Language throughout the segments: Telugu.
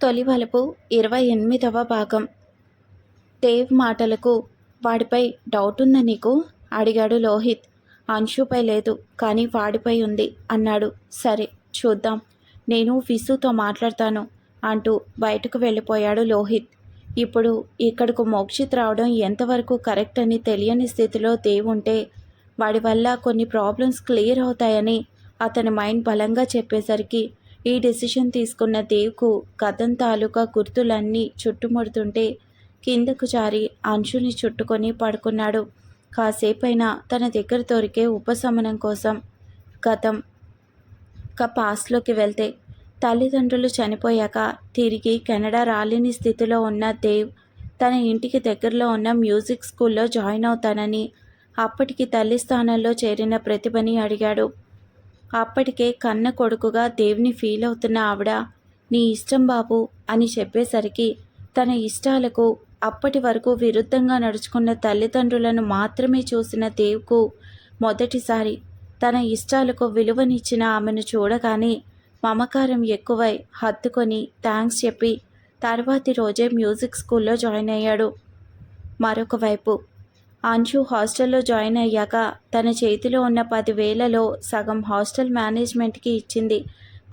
తొలివలపు ఇరవై ఎనిమిదవ భాగం. దేవ్ మాటలకు వాడిపై డౌట్ ఉందా నీకు? అడిగాడు లోహిత్. అంశుపై లేదు కానీ వాడిపై ఉంది అన్నాడు. సరే చూద్దాం. నేను విసుతో మాట్లాడతాను అంటూ బయటకు వెళ్ళిపోయాడు లోహిత్. ఇప్పుడు ఇక్కడకు మోక్షిత్ రావడం ఎంతవరకు కరెక్ట్ అని తెలియని స్థితిలో దేవ్ ఉంటే వాడి వల్ల కొన్ని ప్రాబ్లమ్స్ క్లియర్ అవుతాయని అతని మైండ్ బలంగా చెప్పేసరికి ఈ డెసిషన్ తీసుకున్న దేవ్కు గతం తాలూకా గుర్తులన్నీ చుట్టుముడుతుంటే కిందకు జారి అంశుని చుట్టుకొని పడుకున్నాడు. కాసేపైనా తన దగ్గర దొరికే ఉపశమనం కోసం గతం ఒక పాస్లోకి వెళ్తే తల్లిదండ్రులు చనిపోయాక తిరిగి కెనడా రాలేని స్థితిలో ఉన్న దేవ్ తన ఇంటికి దగ్గరలో ఉన్న మ్యూజిక్ స్కూల్లో జాయిన్ అవుతానని అప్పటికి తల్లి స్థానంలో చేరిన ప్రతిభని అడిగాడు. అప్పటికే కన్న కొడుకుగా దేవుని ఫీల్ అవుతున్న ఆవిడ నీ ఇష్టం బాబు అని చెప్పేసరికి తన ఇష్టాలకు అప్పటి వరకు విరుద్ధంగా నడుచుకున్న తల్లిదండ్రులను మాత్రమే చూసిన దేవుకు మొదటిసారి తన ఇష్టాలకు విలువనిచ్చిన ఆమెను చూడగానే మమకారం ఎక్కువై హత్తుకొని థ్యాంక్స్ చెప్పి తర్వాతి రోజే మ్యూజిక్ స్కూల్లో జాయిన్ అయ్యాడు. మరొకవైపు అంశు హాస్టల్లో జాయిన్ అయ్యాక తన చేతిలో ఉన్న పదివేలలో సగం హాస్టల్ మేనేజ్మెంట్కి ఇచ్చింది.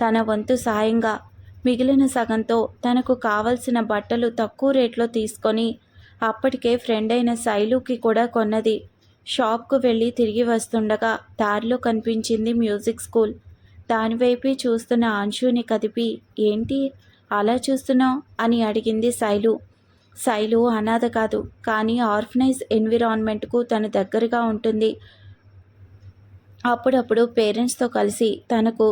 తన వంతు సాయంగా మిగిలిన సగంతో తనకు కావలసిన బట్టలు తక్కువ రేట్లో తీసుకొని అప్పటికే ఫ్రెండ్ అయిన శైలుకి కూడా కొన్నది. షాప్కు వెళ్ళి తిరిగి వస్తుండగా దారిలో కనిపించింది మ్యూజిక్ స్కూల్. దానివైపే చూస్తున్న అంశుని కదిపి ఏంటి? అలా చూస్తున్నావు? అని అడిగింది శైలు. శైలు అనాథ కాదు కానీ ఆర్ఫనైజ్ ఎన్విరాన్మెంట్కు తను దగ్గరగా ఉంటుంది. అప్పుడప్పుడు పేరెంట్స్తో కలిసి తనకు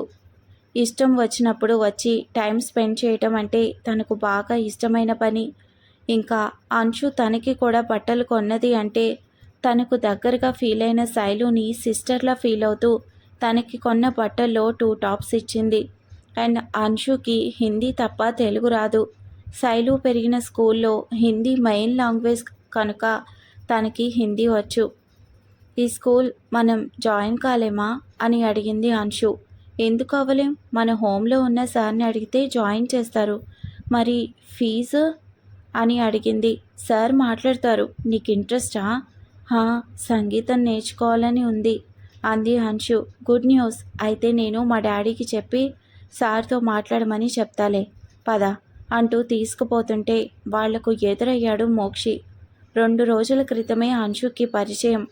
ఇష్టం వచ్చినప్పుడు వచ్చి టైం స్పెండ్ చేయటం అంటే తనకు బాగా ఇష్టమైన పని. ఇంకా అంశు తనకి కూడా బట్టలు కొన్నది అంటే తనకు దగ్గరగా ఫీల్ అయిన శైలుని సిస్టర్లా ఫీల్ అవుతూ తనకి కొన్న బట్టల్లో టూ టాప్స్ ఇచ్చింది. అండ్ అంశుకి హిందీ తప్ప తెలుగు రాదు. శైలు పెరిగిన స్కూల్లో హిందీ మెయిన్ లాంగ్వేజ్ కనుక తనకి హిందీ వచ్చు. ఈ స్కూల్ మనం జాయిన్ కాలేమా? అని అడిగింది అంశు. ఎందుకు అవ్వలేం మన హోమ్లో ఉన్న సార్ని అడిగితే జాయిన్ చేస్తారు. మరి ఫీజు? అని అడిగింది. సార్ మాట్లాడతారు. నీకు ఇంట్రెస్టా? హా సంగీతం నేర్చుకోవాలని ఉంది అంది అంశు. Good news. అయితే నేను మా డాడీకి చెప్పి సార్తో మాట్లాడమని చెప్తాలే. పద. అంటూ తీసుకుపోతుంటే వాళ్ళకు ఎదురయ్యాడు మోక్షి. రెండు రోజుల క్రితమే అంశుకి పరిచయం.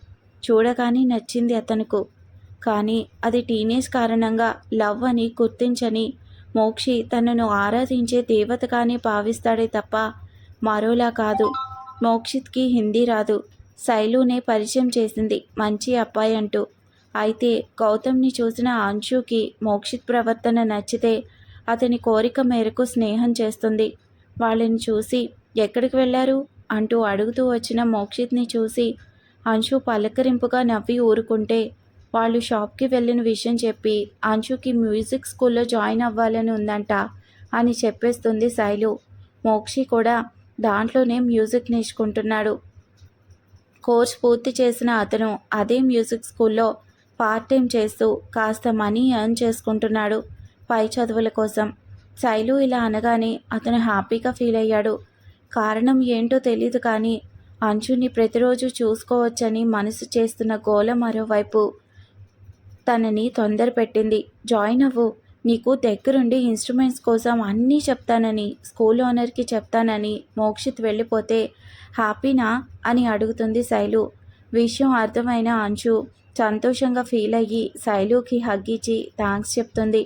చూడగానే నచ్చింది అతనుకు. కానీ అది టీనేజ్ కారణంగా లవ్ అని గుర్తించని మోక్షి తనను ఆరాధించే దేవతగానే భావిస్తాడే తప్ప మరోలా కాదు. మోక్షిత్కి హిందీ రాదు. శైలునే పరిచయం చేసింది మంచి అబ్బాయి అంటూ. అయితే గౌతమ్ని చూసిన అంశుకి మోక్షిత్ ప్రవర్తన నచ్చితే అతని కోరిక మేరకు స్నేహం చేస్తుంది. వాళ్ళని చూసి ఎక్కడికి వెళ్ళారు? అంటూ అడుగుతూ వచ్చిన మోక్షిత్ని చూసి అంశు పలకరింపుగా నవ్వి ఊరుకుంటే వాళ్ళు షాప్కి వెళ్ళిన విషయం చెప్పి అంశుకి మ్యూజిక్ స్కూల్లో జాయిన్ అవ్వాలని ఉందంట అని చెప్పేస్తుంది శైలు. మోక్షి కూడా దాంట్లోనే మ్యూజిక్ నేర్చుకుంటున్నాడు. కోర్స్ పూర్తి చేసిన అతను అదే మ్యూజిక్ స్కూల్లో పార్ట్ టైం చేస్తూ కాస్త మనీ ఎర్న్ చేసుకుంటున్నాడు. పై చదువుల కోసం. శైలు ఇలా అనగానే అతను హ్యాపీగా ఫీల్ అయ్యాడు. కారణం ఏంటో తెలియదు కానీ అంచుని ప్రతిరోజు చూసుకోవచ్చని మనసు చేస్తున్న గోల మరోవైపు తనని తొందర పెట్టింది. జాయిన్ అవ్వు. నీకు దగ్గరుండి ఇన్స్ట్రుమెంట్స్ కోసం అన్నీ చెప్తానని స్కూల్ ఓనర్కి చెప్తానని మోక్షిత్ వెళ్ళిపోతే హ్యాపీనా? అని అడుగుతుంది శైలు. విషయం అర్థమైన అంచు సంతోషంగా ఫీల్ అయ్యి శైలుకి హగ్గిచ్చి థ్యాంక్స్ చెప్తుంది.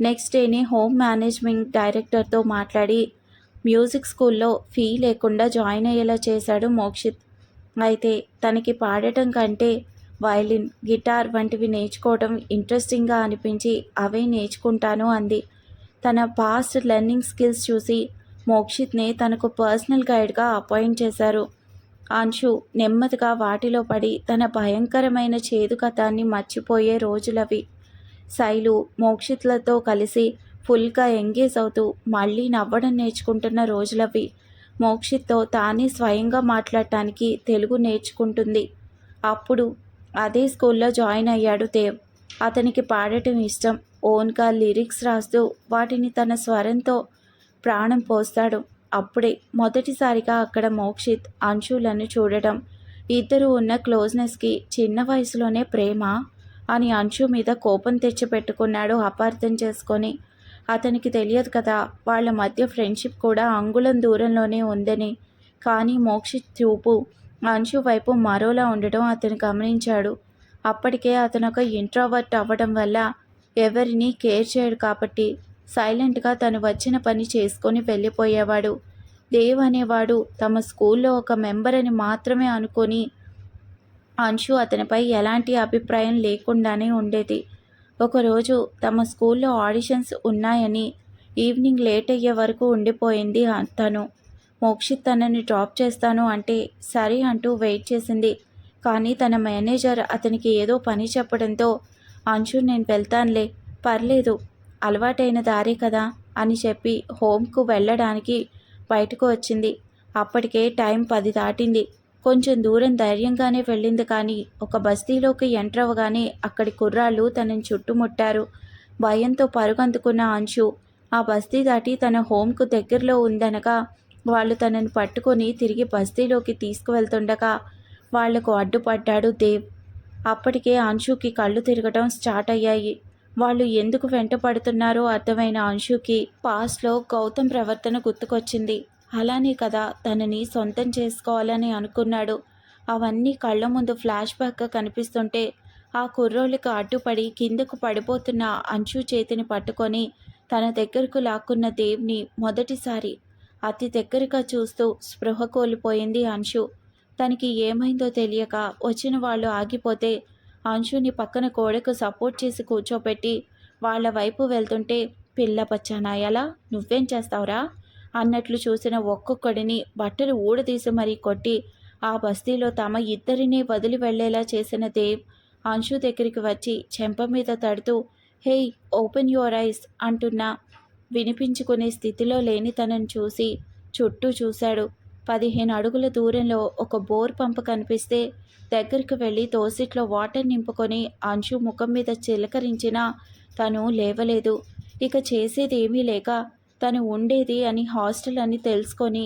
నెక్స్ట్ డేనే హోమ్ మేనేజ్మెంట్ డైరెక్టర్తో మాట్లాడి మ్యూజిక్ స్కూల్లో ఫీ లేకుండా జాయిన్ అయ్యేలా చేశాడు మోక్షిత్. అయితే తనకి పాడటం కంటే వయలిన్ గిటార్ వంటివి నేర్చుకోవడం ఇంట్రెస్టింగ్గా అనిపించి అవే నేర్చుకుంటాను అంది. తన పాస్ట్ లెర్నింగ్ స్కిల్స్ చూసి మోక్షిత్ని తనకు పర్సనల్ గైడ్గా అపాయింట్ చేశారు. అంశు నెమ్మదిగా వాటిలో పడి తన భయంకరమైన చేదు కథాన్ని మర్చిపోయే రోజులవి. శైలు మోక్షిత్లతో కలిసి ఫుల్గా ఎంగేజ్ అవుతూ మళ్ళీ నవ్వడం నేర్చుకుంటున్న రోజులవి. మోక్షిత్తో తానే స్వయంగా మాట్లాడటానికి తెలుగు నేర్చుకుంటుంది. అప్పుడు అదే స్కూల్లో జాయిన్ అయ్యాడు దేవ్. అతనికి పాడటం ఇష్టం. ఓన్గా లిరిక్స్ రాస్తూ వాటిని తన స్వరంతో ప్రాణం పోస్తాడు. అప్పుడే మొదటిసారిగా అక్కడ మోక్షిత్ అంశులను చూడటం. ఇద్దరు ఉన్న క్లోజ్నెస్కి చిన్న వయసులోనే ప్రేమ అని అంశు మీద కోపం తెచ్చిపెట్టుకున్నాడు అపార్థం చేసుకొని. అతనికి తెలియదు కదా వాళ్ళ మధ్య ఫ్రెండ్షిప్ కూడా అంగుళం దూరంలోనే ఉందని. కానీ మోక్షి చూపు అంశు వైపు మరోలా ఉండడం అతను గమనించాడు. అప్పటికే అతను ఒక ఇంట్రోవర్ట్ అవ్వడం వల్ల ఎవరిని కేర్ చేయడు కాబట్టి సైలెంట్గా తను వచ్చిన పని చేసుకొని వెళ్ళిపోయేవాడు. దేవ్ అనేవాడు తమ స్కూల్లో ఒక మెంబర్ అని మాత్రమే అనుకొని అంశు అతనిపై ఎలాంటి అభిప్రాయం లేకుండానే ఉండేది. ఒకరోజు తమ స్కూల్లో ఆడిషన్స్ ఉన్నాయని ఈవినింగ్ లేట్ అయ్యే వరకు ఉండిపోయింది తను. మోక్షిత్ తనని డ్రాప్ చేస్తాను అంటే సరే అంటూ వెయిట్ చేసింది. కానీ తన మేనేజర్ అతనికి ఏదో పని చెప్పడంతో అంశు నేను వెళ్తానులే పర్లేదు అలవాటైన దారే కదా అని చెప్పి హోమ్కు వెళ్ళడానికి బయటకు వచ్చింది. అప్పటికే టైం పది దాటింది. కొంచెం దూరం ధైర్యంగానే వెళ్ళింది కానీ ఒక బస్తీలోకి ఎంటర్ అవ్వగానే అక్కడి కుర్రాళ్ళు తనని చుట్టుముట్టారు. భయంతో పరుగందుకున్న అంశు ఆ బస్తీ దాటి తన హోమ్కు దగ్గరలో ఉందనగా వాళ్ళు తనని పట్టుకొని తిరిగి బస్తీలోకి తీసుకువెళ్తుండగా వాళ్ళకు అడ్డుపడ్డాడు దేవ్. అప్పటికే అంశుకి కళ్ళు తిరగటం స్టార్ట్ అయ్యాయి. వాళ్ళు ఎందుకు వెంట పడుతున్నారో అర్థమైన అంశుకి పాస్లో గౌతమ్ ప్రవర్తన గుర్తుకొచ్చింది. అలానే కదా తనని సొంతం చేసుకోవాలని అనుకున్నాడు. అవన్నీ కళ్ళ ముందు ఫ్లాష్ బ్యాక్గా కనిపిస్తుంటే ఆ కుర్రోళ్ళకి అడ్డుపడి కిందకు పడిపోతున్న అంశు చేతిని పట్టుకొని తన దగ్గరకు లాక్కున్న దేవ్ని మొదటిసారి అతి దగ్గరగా చూస్తూ స్పృహ కోల్పోయింది అంశు. తనకి ఏమైందో తెలియక వచ్చిన వాళ్ళు ఆగిపోతే అంశుని పక్కన గోడకు సపోర్ట్ చేసి కూర్చోపెట్టి వాళ్ళ వైపు వెళ్తుంటే పిల్ల పచ్చానాయలా నువ్వేం చేస్తావురా? అన్నట్లు చూసిన ఒక్కొక్కడిని బట్టలు ఊడదీసి మరీ కొట్టి ఆ బస్తీలో తమ ఇద్దరిని వదిలి వెళ్ళేలా చేసిన దేవ్ అంశు దగ్గరికి వచ్చి చెంప మీద తడుతూ హేయ్ ఓపెన్ యువర్ ఐస్ అంటున్నా. వినిపించుకునే స్థితిలో లేని తనను చూసి చుట్టూ చూశాడు. పదిహేను అడుగుల దూరంలో ఒక బోర్ పంప్ కనిపిస్తే దగ్గరికి వెళ్ళి తోసిట్లో వాటర్ నింపుకొని అంశు ముఖం మీద చిలకరించినా తను లేవలేదు. ఇక చేసేది ఏమీ లేక తను ఉండేది అని హాస్టల్ అని తెలుసుకొని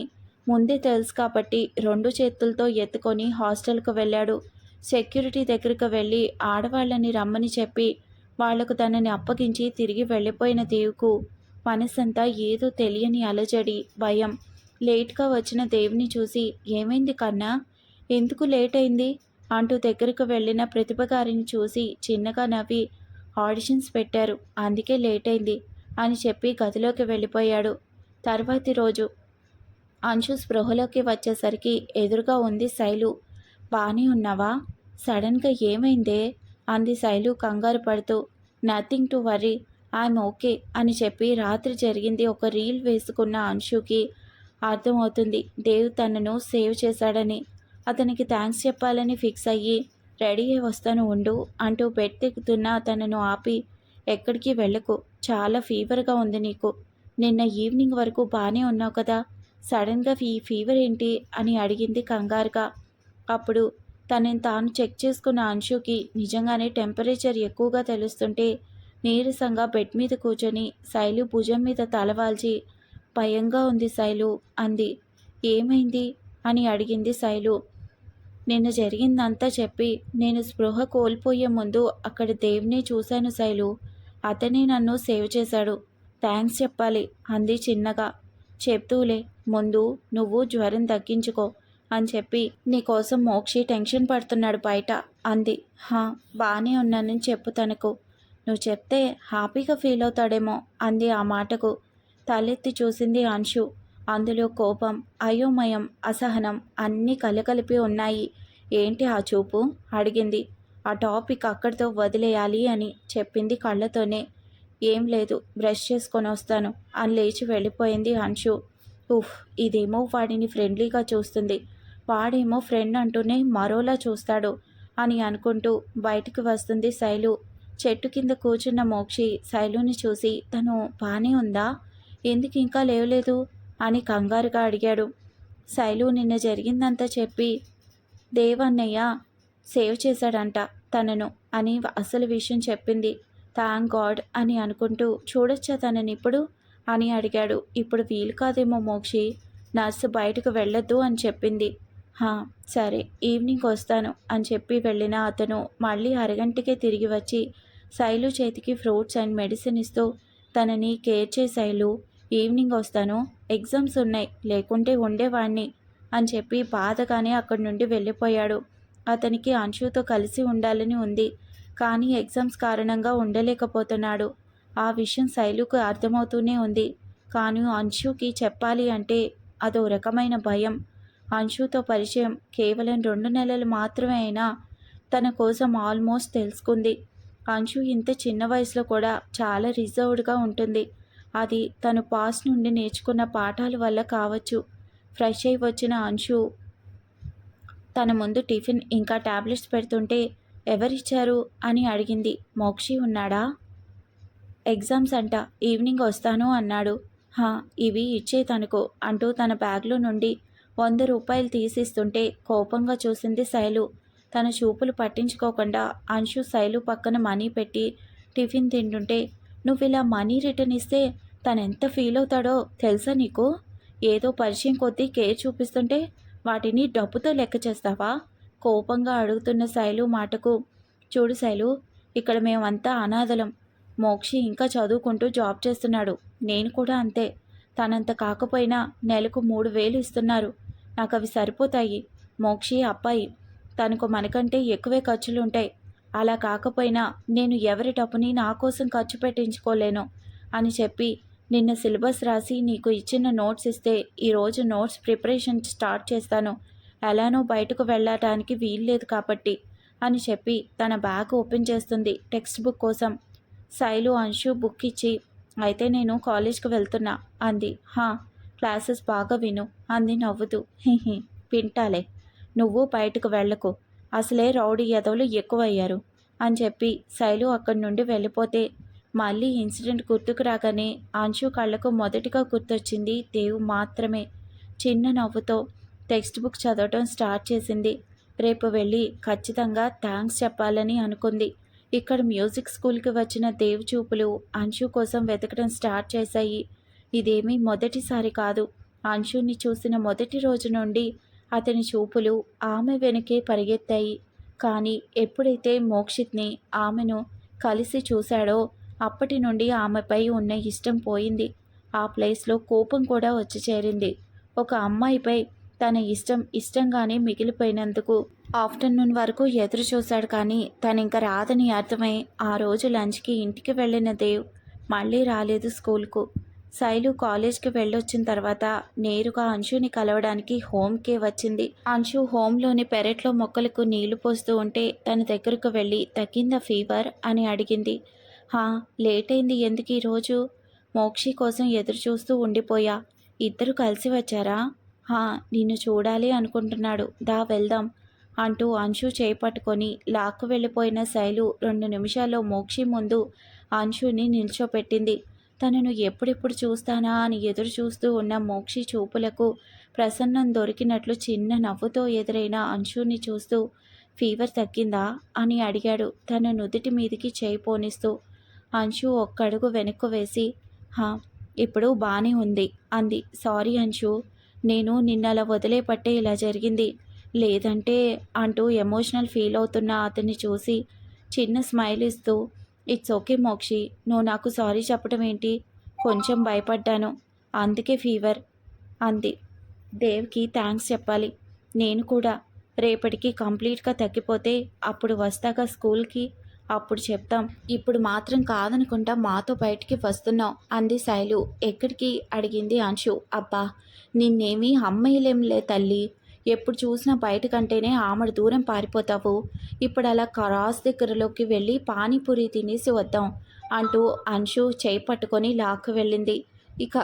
ముందే తెలుసు కాబట్టి రెండు చేతులతో ఎత్తుకొని హాస్టల్కు వెళ్ళాడు. సెక్యూరిటీ దగ్గరికి వెళ్ళి ఆడవాళ్ళని రమ్మని చెప్పి వాళ్ళకు తనని అప్పగించి తిరిగి వెళ్ళిపోయిన దేవుకు మనసంతా ఏదో తెలియని అలజడి భయం. లేట్గా వచ్చిన దేవుని చూసి ఏమైంది కన్నా? ఎందుకు లేట్ అయింది? అంటూ దగ్గరకు వెళ్ళిన ప్రతిభ గారిని చూసి చిన్నగా నవ్వి ఆడిషన్స్ పెట్టారు అందుకే లేట్ అయింది. అని చెప్పి గదిలోకి వెళ్ళిపోయాడు. తర్వాతి రోజు అంశు స్పృహలోకి వచ్చేసరికి ఎదురుగా ఉంది శైలు. బాగానే ఉన్నావా? సడన్గా ఏమైందే? అంది శైలు కంగారు పడుతూ. Nothing to worry I'm okay అని చెప్పి రాత్రి జరిగింది ఒక రీల్ వేసుకున్న అంశుకి అర్థమవుతుంది దేవ్ తనను సేవ్ చేశాడని. అతనికి థ్యాంక్స్ చెప్పాలని ఫిక్స్ అయ్యి రెడీ అయి వస్తాను ఉండు అంటూ బెడ్ తనను ఆపి ఎక్కడికి వెళ్ళకు. చాలా ఫీవర్గా ఉంది నీకు. నిన్న ఈవినింగ్ వరకు బాగానే ఉన్నావు కదా. సడన్గా ఈ ఫీవర్ ఏంటి? అని అడిగింది కంగారుగా. అప్పుడు తనని తాను చెక్ చేసుకున్న అంశుకి నిజంగానే టెంపరేచర్ ఎక్కువగా తెలుస్తుంటే నీరసంగా బెడ్ మీద కూర్చొని శైలు భుజం మీద తలవాల్చి భయంగా ఉంది శైలు అంది. ఏమైంది? అని అడిగింది శైలు. నిన్న జరిగిందంతా చెప్పి నేను స్పృహ కోల్పోయే ముందు అక్కడ దేవుని చూశాను శైలు. అతనే నన్ను సేవ్ చేశాడు. థ్యాంక్స్ చెప్పాలి అంది చిన్నగా. చెప్తూలే ముందు నువ్వు జ్వరం తగ్గించుకో అని చెప్పి నీకోసం మోక్షి టెన్షన్ పడుతున్నాడు బయట అంది. హా బాగానే ఉన్నానని చెప్పు తనకు. నువ్వు చెప్తే హ్యాపీగా ఫీల్ అవుతాడేమో అంది ఆ మాటకు. తలెత్తి చూసింది అంశు. అందులో కోపం అయోమయం అసహనం అన్నీ కలకలిపి ఉన్నాయి. ఏంటి ఆ చూపు? అడిగింది. ఆ టాపిక్ అక్కడితో వదిలేయాలి అని చెప్పింది కళ్ళతోనే. ఏం లేదు బ్రష్ చేసుకొని వస్తాను అని లేచి వెళ్ళిపోయింది అంశు ఉఫ్ ఇదేమో వాడిని ఫ్రెండ్లీగా చూస్తుంది. వాడేమో ఫ్రెండ్ అంటూనే మరోలా చూస్తాడు అని అనుకుంటూ బయటికి వస్తుంది శైలు. చెట్టు కింద కూర్చున్న మోక్షి శైలుని చూసి తను బాగానే ఉందా? ఎందుకు ఇంకా లేవలేదు? అని కంగారుగా అడిగాడు. శైలు నిన్న జరిగిందంతా చెప్పి దేవన్నయ్య సేవ్ చేశాడంట. తనను అని అసలు విషయం చెప్పింది. థ్యాంక్ గాడ్ అని అనుకుంటూ చూడొచ్చా తనని ఇప్పుడు? అని అడిగాడు. ఇప్పుడు వీలు కాదేమో మోక్షి. నర్సు బయటకు వెళ్ళొద్దు అని చెప్పింది. హా సరే ఈవినింగ్ వస్తాను అని చెప్పి వెళ్ళిన అతను మళ్ళీ అరగంటకే తిరిగి వచ్చి శైలు చేతికి ఫ్రూట్స్ అండ్ మెడిసిన్ ఇస్తూ తనని కేర్ శైలు ఈవినింగ్ వస్తాను ఎగ్జామ్స్ ఉన్నాయి లేకుంటే ఉండేవాణ్ణి అని చెప్పి బాధగానే అక్కడి నుండి వెళ్ళిపోయాడు. అతనికి అంశుతో కలిసి ఉండాలని ఉంది. కానీ ఎగ్జామ్స్ కారణంగా ఉండలేకపోతున్నాడు. ఆ విషయం శైలుకు అర్థమవుతూనే ఉంది. కానీ అంశుకి చెప్పాలి అంటే అదో రకమైన భయం. అంశుతో పరిచయం కేవలం రెండు నెలలు మాత్రమే అయినా తన కోసం ఆల్మోస్ట్ తెలుసుకుంది. అంశు ఇంత చిన్న వయసులో కూడా చాలా రిజర్వ్డ్గా ఉంటుంది. అది తను పాస్ నుండి నేర్చుకున్న పాఠాల వల్ల కావచ్చు. ఫ్రెష్ అయి వచ్చిన అంశు తన ముందు టిఫిన్ ఇంకా టాబ్లెట్స్ పెడుతుంటే ఎవరిచ్చారు? అని అడిగింది. మోక్షి ఉన్నాడా? ఎగ్జామ్స్ అంట ఈవినింగ్ వస్తాను అన్నాడు. హా ఇవి ఇచ్చే తనకు అంటూ తన బ్యాగ్లో నుండి వంద రూపాయలు తీసిస్తుంటే కోపంగా చూసింది శైలు. తన చూపులు పట్టించుకోకుండా అంశు శైలు పక్కన మనీ పెట్టి టిఫిన్ తింటుంటే నువ్వు ఇలా మనీ రిటర్న్ ఇస్తే తనెంత ఫీల్ అవుతాడో తెలుసా నీకు? ఏదో పరిచయం కొద్దీ కేర్ చూపిస్తుంటే వాటిని డబ్బుతో లెక్క చేస్తావా? కోపంగా అడుగుతున్న శైలు మాటకు చూడు శైలు ఇక్కడ మేమంతా అనాథలం. మోక్షి ఇంకా చదువుకుంటూ జాబ్ చేస్తున్నాడు. నేను కూడా అంతే. తనంత కాకపోయినా నెలకు మూడు వేలు ఇస్తున్నారు. నాకు అవి సరిపోతాయి. మోక్షి అబ్బాయి తనకు మనకంటే ఎక్కువే ఖర్చులు ఉంటాయి అలా కాకపోయినా నేను ఎవరి డబ్బుని నా కోసం ఖర్చు పెట్టించుకోలేను అని చెప్పి నిన్న సిలబస్ రాసి నీకు ఇచ్చిన నోట్స్ ఇస్తే ఈరోజు నోట్స్ ప్రిపరేషన్ స్టార్ట్ చేస్తాను. ఎలానో బయటకు వెళ్ళటానికి వీల్లేదు కాబట్టి అని చెప్పి తన బ్యాగ్ ఓపెన్ చేస్తుంది టెక్స్ట్ బుక్ కోసం. శైలు అంశు బుక్ ఇచ్చి అయితే నేను కాలేజ్కి వెళ్తున్నా అంది. హా క్లాసెస్ బాగా విను అంది నవ్వుతూ. హిహి వింటాలే. నువ్వు బయటకు వెళ్ళకు. అసలే రౌడీ ఎదవులు ఎక్కువయ్యారు అని చెప్పి శైలు అక్కడి నుండి వెళ్ళిపోతే మళ్ళీ ఇన్సిడెంట్ గుర్తుకు రాగానే అంశు కళ్ళకు మొదటిగా గుర్తొచ్చింది దేవు మాత్రమే. చిన్న నవ్వుతో టెక్స్ట్ బుక్ చదవటం స్టార్ట్ చేసింది. రేపు వెళ్ళి ఖచ్చితంగా థ్యాంక్స్ చెప్పాలని అనుకుంది. ఇక్కడ మ్యూజిక్ స్కూల్కి వచ్చిన దేవ్ చూపులు అంశు కోసం వెతకడం స్టార్ట్ చేశాయి. ఇదేమీ మొదటిసారి కాదు. అంశుని చూసిన మొదటి రోజు నుండి అతని చూపులు ఆమె వెనుకే పరిగెత్తాయి. కానీ ఎప్పుడైతే మోక్షిత్ని ఆమెను కలిసి చూశాడో అప్పటి నుండి ఆమెపై ఉన్న ఇష్టం పోయింది. ఆ ప్లేస్లో కోపం కూడా వచ్చి చేరింది. ఒక అమ్మాయిపై తన ఇష్టం ఇష్టంగానే మిగిలిపోయినందుకు ఆఫ్టర్నూన్ వరకు ఎదురు చూశాడు కానీ తను ఇంకా రాదని అర్థమై ఆ రోజు లంచ్కి ఇంటికి వెళ్ళిన దేవ్ మళ్ళీ రాలేదు స్కూల్కు. శైలు కాలేజ్కి వెళ్ళొచ్చిన తర్వాత నేరుగా అంశుని కలవడానికి హోమ్కే వచ్చింది. అంశు హోమ్లోని పెరట్లో మొక్కలకు నీళ్ళు పోస్తూ ఉంటే తన దగ్గరకు వెళ్ళి తగ్గిందా ఫీవర్? అని అడిగింది. హా లేట్ అయింది ఎందుకు ఈరోజు మోక్షి కోసం ఎదురు చూస్తూ ఉండిపోయా. ఇద్దరు కలిసి వచ్చారా? హా నిన్ను చూడాలి అనుకుంటున్నాడు. దా వెళ్దాం అంటూ అంశు చేపట్టుకొని లాక్కు వెళ్ళిపోయిన శైలు రెండు నిమిషాల్లో మోక్షి ముందు అంశుని నిల్చోపెట్టింది. తనను ఎప్పుడెప్పుడు చూస్తానా అని ఎదురు చూస్తూ ఉన్న మోక్షి చూపులకు ప్రసన్నం దొరికినట్లు చిన్న నవ్వుతో ఎదురైన అంశుని చూస్తూ ఫీవర్ తగ్గిందా? అని అడిగాడు. తన నుదుటి మీదికి చేయి పోనిస్తూ అంశు ఒక్కడుగు వెనక్కు వేసి హా ఇప్పుడు బాగానే ఉంది అంది. సారీ అంశు నేను నిన్నలా వదిలేపట్టే ఇలా జరిగింది. లేదంటే అంటూ ఎమోషనల్ ఫీల్ అవుతున్న అతన్ని చూసి చిన్న స్మైల్ ఇస్తూ ఇట్స్ ఓకే మోక్షి నువ్వు నాకు సారీ చెప్పడం ఏంటి? కొంచెం భయపడ్డాను. అందుకే ఫీవర్ అంది. దేవ్కి థ్యాంక్స్ చెప్పాలి. నేను కూడా రేపటికి కంప్లీట్గా తగ్గిపోతే అప్పుడు వస్తాగా స్కూల్కి? అప్పుడు చెప్తాం ఇప్పుడు మాత్రం కాదనుకుంటా మాతో బయటికి వస్తున్నావు అంది శైలు. ఎక్కడికి? అడిగింది అంశు. అబ్బా నిన్నేమీ అమ్మయ్యలేంలే తల్లి. ఎప్పుడు చూసినా బయటకంటేనే ఆమెడు దూరం పారిపోతావు. ఇప్పుడు అలా క్రాస్ దగ్గరలోకి వెళ్ళి పానీపూరి తినేసి వద్దాం అంటూ అంశు చేయి పట్టుకొని లాక్కు వెళ్ళింది. ఇక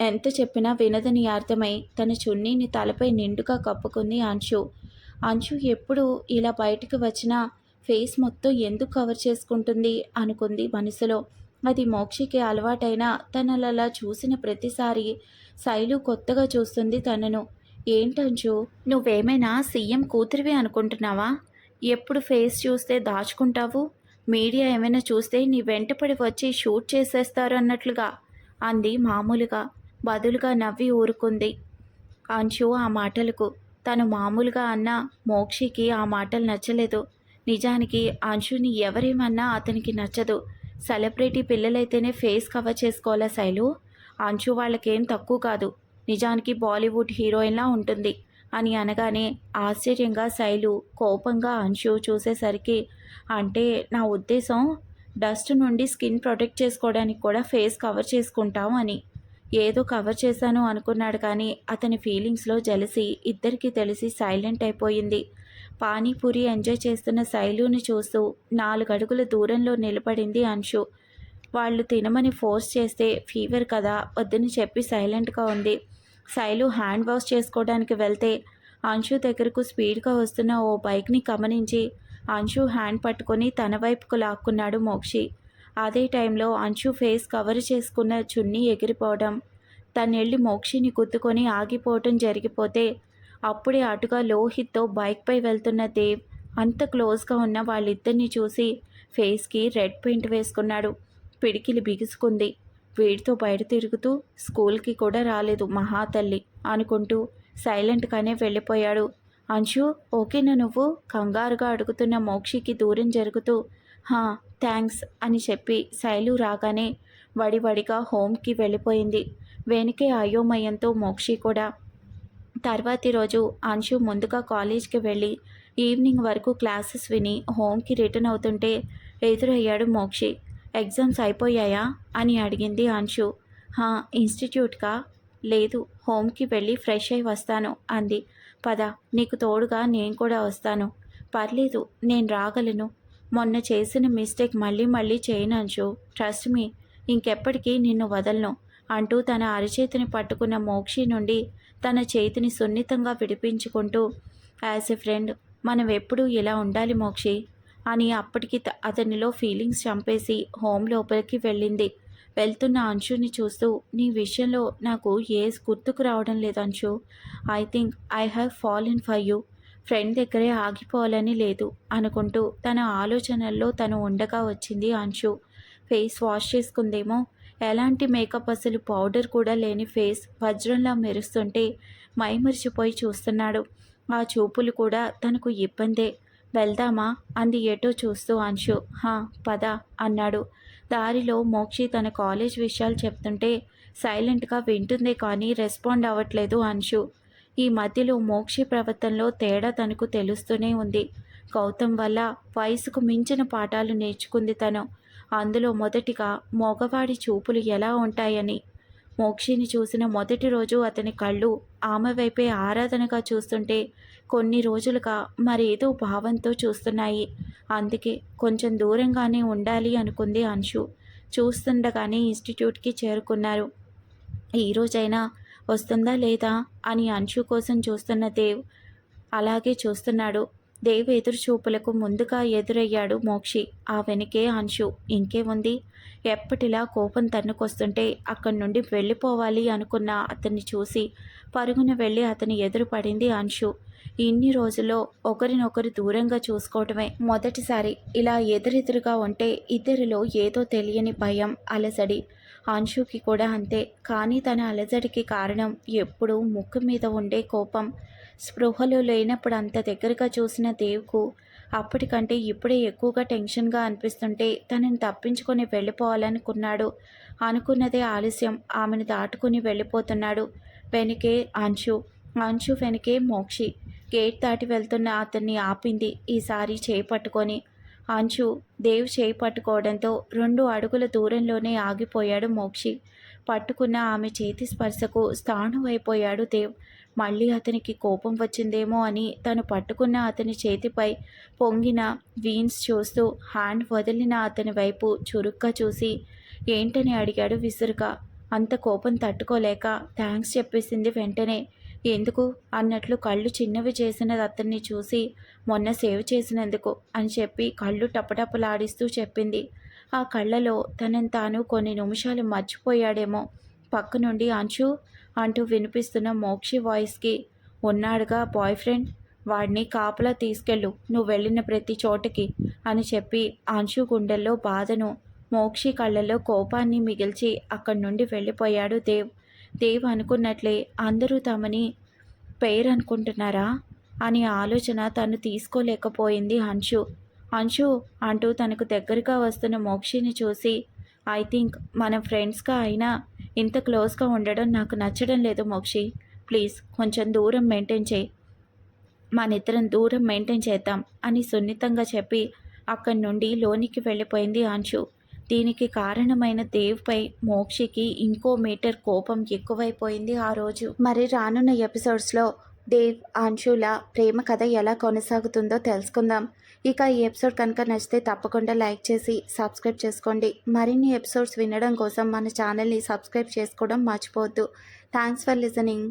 ఎంత చెప్పినా వినదని అర్థమై తన చున్నీని తలపై నిండుగా కప్పుకుంది అంశు. అంశు ఎప్పుడు ఇలా బయటకు వచ్చినా ఫేస్ మొత్తం ఎందుకు కవర్ చేసుకుంటుంది అనుకుంది మనసులో. అది మోక్షికి అలవాటైనా తనలలా చూసిన ప్రతిసారి శైలు కొత్తగా చూస్తుంది తనను. ఏంటంచు నువ్వేమైనా సీఎం కూతురివి అనుకుంటున్నావా? ఎప్పుడు ఫేస్ చూస్తే దాచుకుంటావు? మీడియా ఏమైనా చూస్తే నీ వెంటపడి వచ్చి షూట్ చేసేస్తారు అన్నట్లుగా అంది మామూలుగా బదులుగా నవ్వి ఊరుకుంది. అంచు ఆ మాటలకు తను మామూలుగా అన్న మోక్షికి ఆ మాటలు నచ్చలేదు. నిజానికి అంశుని ఎవరేమన్నా అతనికి నచ్చదు. సెలబ్రిటీ పిల్లలైతేనే ఫేస్ కవర్ చేసుకోవాలా శైలు? అంశు వాళ్ళకేం తక్కువ కాదు. నిజానికి బాలీవుడ్ హీరోయిన్లా ఉంటుంది. అని అనగానే ఆశ్చర్యంగా శైలు కోపంగా అంశు చూసేసరికి అంటే నా ఉద్దేశం డస్ట్ నుండి స్కిన్ ప్రొటెక్ట్ చేసుకోవడానికి కూడా ఫేస్ కవర్ చేసుకుంటాం అని. ఏదో కవర్ చేశాను అనుకున్నాడు కానీ అతని ఫీలింగ్స్లో జలసి ఇద్దరికీ తెలిసి సైలెంట్ అయిపోయింది. పానీపూరి ఎంజాయ్ చేస్తున్న శైలుని చూస్తూ నాలుగు అడుగుల దూరంలో నిలబడింది అంశు. వాళ్ళు తినమని ఫోర్స్ చేస్తే ఫీవర్ కదా వద్దని చెప్పి సైలెంట్గా ఉంది. శైలు హ్యాండ్ వాష్ చేసుకోవడానికి వెళ్తే అంశు దగ్గరకు స్పీడ్గా వస్తున్న ఓ బైక్ని గమనించి అంశు హ్యాండ్ పట్టుకొని తన వైపుకు లాక్కున్నాడు మోక్షి. అదే టైంలో అంశు ఫేస్ కవర్ చేసుకున్న చున్నీ ఎగిరిపోవడం. తనెళ్ళి మోక్షిని గుద్దుకొని ఆగిపోవటం జరిగిపోతే అప్పుడే అటుగా లోహిత్తో బైక్పై వెళ్తున్న దేవ్ అంత క్లోజ్గా ఉన్న వాళ్ళిద్దరిని చూసి ఫేస్కి రెడ్ పెయింట్ వేసుకున్నాడు. పిడికిలి బిగుసుకుంది. వీడితో బయట తిరుగుతూ స్కూల్కి కూడా రాలేదు మహాతల్లి అనుకుంటూ సైలెంట్గానే వెళ్ళిపోయాడు. అంశు ఓకేనా నువ్వు? కంగారుగా అడుగుతున్న మోక్షికి దూరం జరుగుతూ హా థ్యాంక్స్ అని చెప్పి శైలు రాగానే వడివడిగా హోమ్కి వెళ్ళిపోయింది. వెనుకే అయోమయంతో మోక్షి కూడా తర్వాతి రోజు అంశు ముందుగా కాలేజ్కి వెళ్ళి ఈవినింగ్ వరకు క్లాసెస్ విని హోమ్కి రిటర్న్ అవుతుంటే ఎదురయ్యాడు మోక్షి. ఎగ్జామ్స్ అయిపోయాయా? అని అడిగింది అంశు. హా ఇన్స్టిట్యూట్కా? లేదు హోమ్కి వెళ్ళి ఫ్రెష్ అయి వస్తాను అంది. పద నీకు తోడుగా నేను కూడా వస్తాను. పర్లేదు నేను రాగలను. మొన్న చేసిన మిస్టేక్ మళ్ళీ మళ్ళీ చేయనంచు ట్రస్ట్ మీ ఇంకెప్పటికీ నిన్ను వదలను అంటూ తన అరిచేతిని పట్టుకున్న మోక్షి నుండి తన చేతిని సున్నితంగా విడిపించుకుంటూ యాజ్ ఎ ఫ్రెండ్ మనం ఎప్పుడూ ఇలా ఉండాలి మోక్షి? అని అప్పటికి అతనిలో ఫీలింగ్స్ చంపేసి హోమ్ లోపలికి వెళ్ళింది. వెళ్తున్న అంశుని చూస్తూ నీ విషయంలో నాకు ఏ గుర్తుకు రావడం లేదు Anshu. I think I have fall in for you. Friend దగ్గరే ఆగిపోవాలని లేదు అనుకుంటూ తన ఆలోచనల్లో తను ఉండగా వచ్చింది అంశు. ఫేస్ వాష్ చేసుకుందేమో ఎలాంటి మేకప్ అసలు పౌడర్ కూడా లేని ఫేస్ వజ్రంలా మెరుస్తుంటే మైమరిచిపోయి చూస్తున్నాడు. ఆ చూపులు కూడా తనకు ఇబ్బందే. వెళ్దామా? అంది ఎటో చూస్తూ అంశు. హా పద అన్నాడు. దారిలో మోక్షి తన కాలేజ్ విషయాలు చెప్తుంటే సైలెంట్గా వింటుందే కానీ రెస్పాండ్ అవ్వట్లేదు అంశు. ఈ మధ్యలో మోక్షి ప్రవర్తనలో తేడా తనకు తెలుస్తూనే ఉంది. గౌతమ్ వల్ల వయసుకు మించిన పాఠాలు నేర్చుకుంది తను. అందులో మొదటిగా మగవాడి చూపులు ఎలా ఉంటాయని. మోక్షిని చూసిన మొదటి రోజు అతని కళ్ళు ఆమె వైపే ఆరాధనగా చూస్తుంటే కొన్ని రోజులుగా మరేదో భావంతో చూస్తున్నాయి. అందుకే కొంచెం దూరంగానే ఉండాలి అనుకుంది అంశు. చూస్తుండగానే ఇన్స్టిట్యూట్కి చేరుకున్నారు. ఈరోజైనా వస్తుందా లేదా అని అంశు కోసం చూస్తున్న దేవ్ అలాగే చూస్తున్నాడు. దేవ్ ఎదురు చూపులకు ముందుగా ఎదురయ్యాడు మోక్షి. ఆ వెనుకే అంశు. ఇంకే ఉంది? ఎప్పటిలా కోపం తన్నుకొస్తుంటే అక్కడి నుండి వెళ్ళిపోవాలి అనుకున్న అతన్ని చూసి పరుగున వెళ్ళి అతని ఎదురు పడింది అంశు. ఇన్ని రోజుల్లో ఒకరినొకరు దూరంగా చూసుకోవటమే మొదటిసారి. ఇలా ఎదురెదురుగా ఉంటే ఇద్దరిలో ఏదో తెలియని భయం అలజడి. అంశుకి కూడా అంతే. కానీ తన అలజడికి కారణం ఎప్పుడూ ముక్కు మీద ఉండే కోపం. స్పృహలో లేనప్పుడు అంత దగ్గరగా చూసిన దేవ్కు అప్పటికంటే ఇప్పుడే ఎక్కువగా టెన్షన్గా అనిపిస్తుంటే తనని తప్పించుకొని వెళ్ళిపోవాలనుకున్నాడు. అనుకున్నదే ఆలస్యం. ఆమెను దాటుకుని వెళ్ళిపోతున్నాడు వెనుకే అంశు. అంశు వెనుకే మోక్షి. గేట్ దాటి వెళ్తున్న అతన్ని ఆపింది ఈసారి చేపట్టుకొని అంచు దేవ్ చేయి పట్టుకోవడంతో రెండు అడుగుల దూరంలోనే ఆగిపోయాడు మోక్షి. పట్టుకున్న ఆమె చేతి స్పర్శకు స్థాణువైపోయాడు దేవ్. మళ్ళీ అతనికి కోపం వచ్చిందేమో అని తను పట్టుకున్న అతని చేతిపై పొంగిన వీన్స్ చూస్తూ హ్యాండ్ వదిలిన అతని వైపు చురుగ్గా చూసి ఏంటని అడిగాడు విసురుగా. అంత కోపం తట్టుకోలేక థ్యాంక్స్ చెప్పేసింది వెంటనే. ఎందుకు? అన్నట్లు కళ్ళు చిన్నవి చేసిన అతన్ని చూసి మొన్న సేవ్ చేసినందుకు అని చెప్పి కళ్ళు టపటపలాడిస్తూ చెప్పింది. ఆ కళ్ళలో తనని తాను కొన్ని నిమిషాలు మర్చిపోయాడేమో. పక్క నుండి అంచు అంటూ వినిపిస్తున్న మోక్షి వాయిస్కి ఉన్నాడుగా బాయ్ ఫ్రెండ్ వాడిని కాపలా తీసుకెళ్ళు నువ్వు వెళ్ళిన ప్రతి చోటకి అని చెప్పి అంశు గుండెల్లో బాధను మోక్షి కళ్ళలో కోపాన్ని మిగిల్చి అక్కడి నుండి వెళ్ళిపోయాడు దేవ్. దేవ్ అనుకున్నట్లే అందరూ తమని పేరు అనుకుంటున్నారా? అనే ఆలోచన తను తీసుకోలేకపోయింది అంశు. అంశు అంటూ తనకు దగ్గరగా వస్తున్న మోక్షిని చూసి ఐ థింక్ మన ఫ్రెండ్స్గా అయినా ఇంత క్లోజ్గా ఉండడం నాకు నచ్చడం లేదు మోక్షి. ప్లీజ్ కొంచెం దూరం మెయింటైన్ చేయి. మనిద్దరం దూరం మెయింటైన్ చేద్దాం అని సున్నితంగా చెప్పి అక్కడి నుండి లోనికి వెళ్ళిపోయింది అంశు. దీనికి కారణమైన దేవ్పై మోక్షికి ఇంకో మీటర్ కోపం ఎక్కువైపోయింది ఆ రోజు. మరి రానున్న ఎపిసోడ్స్లో దేవ్ అంశుల ప్రేమ కథ ఎలా కొనసాగుతుందో తెలుసుకుందాం. ఇక ఈ ఎపిసోడ్ కనుక నచ్చితే తప్పకుండా లైక్ చేసి సబ్స్క్రైబ్ చేసుకోండి. మరిన్ని ఎపిసోడ్స్ వినడం కోసం మన ఛానల్ని సబ్స్క్రైబ్ చేసుకోవడం మర్చిపోవద్దు. Thanks for listening.